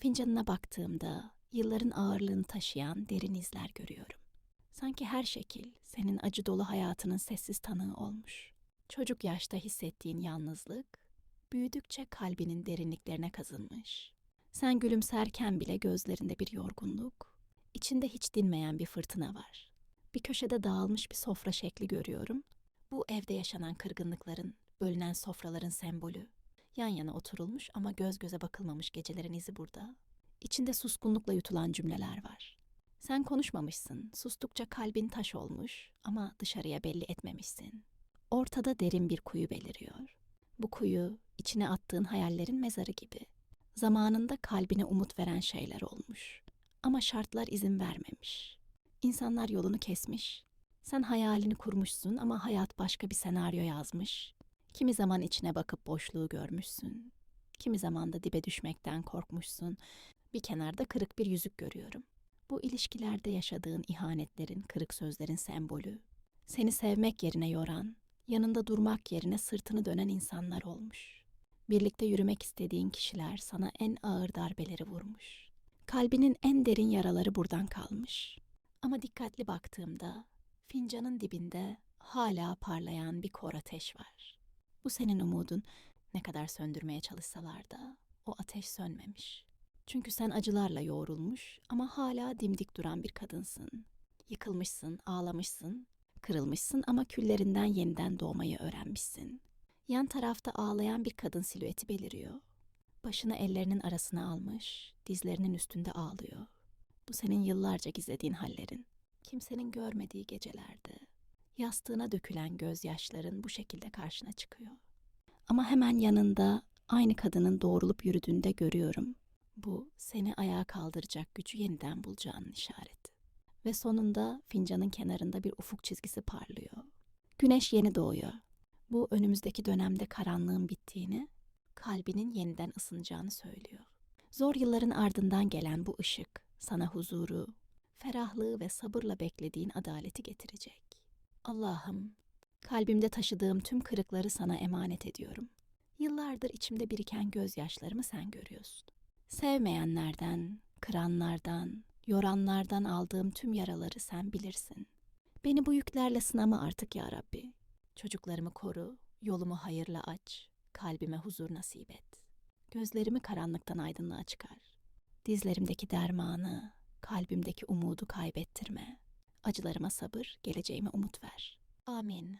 Fincanına baktığımda yılların ağırlığını taşıyan derin izler görüyorum. Sanki her şekil senin acı dolu hayatının sessiz tanığı olmuş. Çocuk yaşta hissettiğin yalnızlık, büyüdükçe kalbinin derinliklerine kazınmış. Sen gülümserken bile gözlerinde bir yorgunluk, içinde hiç dinmeyen bir fırtına var. Bir köşede dağılmış bir sofra şekli görüyorum. Bu evde yaşanan kırgınlıkların, bölünen sofraların sembolü. Yan yana oturulmuş ama göz göze bakılmamış gecelerin izi burada. İçinde suskunlukla yutulan cümleler var. Sen konuşmamışsın, sustukça kalbin taş olmuş ama dışarıya belli etmemişsin. Ortada derin bir kuyu beliriyor. Bu kuyu içine attığın hayallerin mezarı gibi. Zamanında kalbine umut veren şeyler olmuş. Ama şartlar izin vermemiş. İnsanlar yolunu kesmiş. Sen hayalini kurmuşsun ama hayat başka bir senaryo yazmış. Kimi zaman içine bakıp boşluğu görmüşsün. Kimi zaman da dibe düşmekten korkmuşsun. Bir kenarda kırık bir yüzük görüyorum. Bu ilişkilerde yaşadığın ihanetlerin, kırık sözlerin sembolü. Seni sevmek yerine yoran, yanında durmak yerine sırtını dönen insanlar olmuş. Birlikte yürümek istediğin kişiler sana en ağır darbeleri vurmuş. Kalbinin en derin yaraları buradan kalmış. Ama dikkatli baktığımda fincanın dibinde hala parlayan bir kor ateş var. Bu senin umudun. Ne kadar söndürmeye çalışsalar da o ateş sönmemiş. Çünkü sen acılarla yoğrulmuş ama hala dimdik duran bir kadınsın. Yıkılmışsın, ağlamışsın, kırılmışsın ama küllerinden yeniden doğmayı öğrenmişsin. Yan tarafta ağlayan bir kadın silüeti beliriyor. Başını ellerinin arasına almış, dizlerinin üstünde ağlıyor. Bu senin yıllarca gizlediğin hallerin. Kimsenin görmediği gecelerde yastığına dökülen gözyaşların bu şekilde karşına çıkıyor. Ama hemen yanında aynı kadının doğrulup yürüdüğünde görüyorum. Bu seni ayağa kaldıracak gücü yeniden bulacağının işareti. Ve sonunda fincanın kenarında bir ufuk çizgisi parlıyor. Güneş yeni doğuyor. Bu önümüzdeki dönemde karanlığın bittiğini, kalbinin yeniden ısınacağını söylüyor. Zor yılların ardından gelen bu ışık sana huzuru, ferahlığı ve sabırla beklediğin adaleti getirecek. Allah'ım, kalbimde taşıdığım tüm kırıkları sana emanet ediyorum. Yıllardır içimde biriken gözyaşlarımı sen görüyorsun. Sevmeyenlerden, kıranlardan, yoranlardan aldığım tüm yaraları sen bilirsin. Beni bu yüklerle sınama artık ya Rabbi. Çocuklarımı koru, yolumu hayırla aç, kalbime huzur nasip et. Gözlerimi karanlıktan aydınlığa çıkar. Dizlerimdeki dermanı, kalbimdeki umudu kaybettirme. Acılarıma sabır, geleceğime umut ver. Amin.